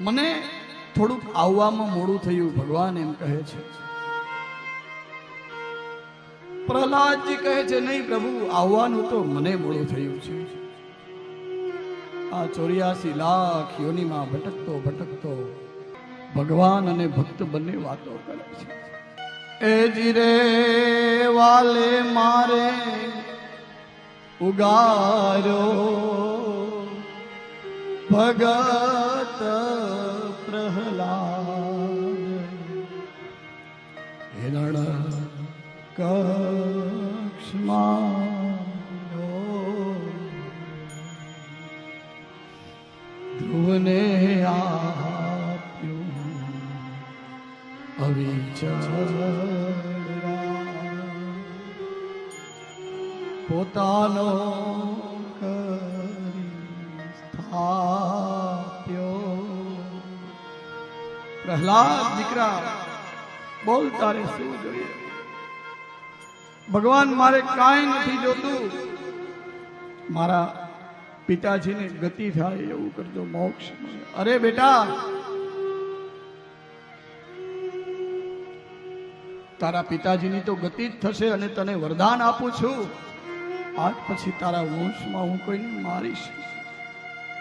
મને થોડુંક આવવામાં મોડું થયું, ભગવાન એમ કહે છે. પ્રહલાદજી કહે છે, નહીં પ્રભુ, આવવાનું તો મને મોડું થયું છે. આ ચોર્યાસી લાખ યોનીમાં ભટકતો ભટકતો ભગવાન અને ભક્ત બંને વાતો કરે છે. એ જીરે વાલે મારે ઉગાર્યો ભગત પ્રહલાદ હિરણ કક્ષમાં ધ્રુવને આપ્યું અવિચળ પોતાનો સ્થાપ્યો પ્રહલાદ દીકરા, બોલ તારે શું જોઈએ? ભગવાન મારે કાંઈ નથી જોતું. મારા પિતાજીને ગતિ થાય એવું કરજો, મોક્ષ અરે બેટા, તારા પિતાજીની તો ગતિ જ થશે અને તને વરદાન આપું છું. આજ પછી તારા વંશમાં હું કોઈને મારીશ.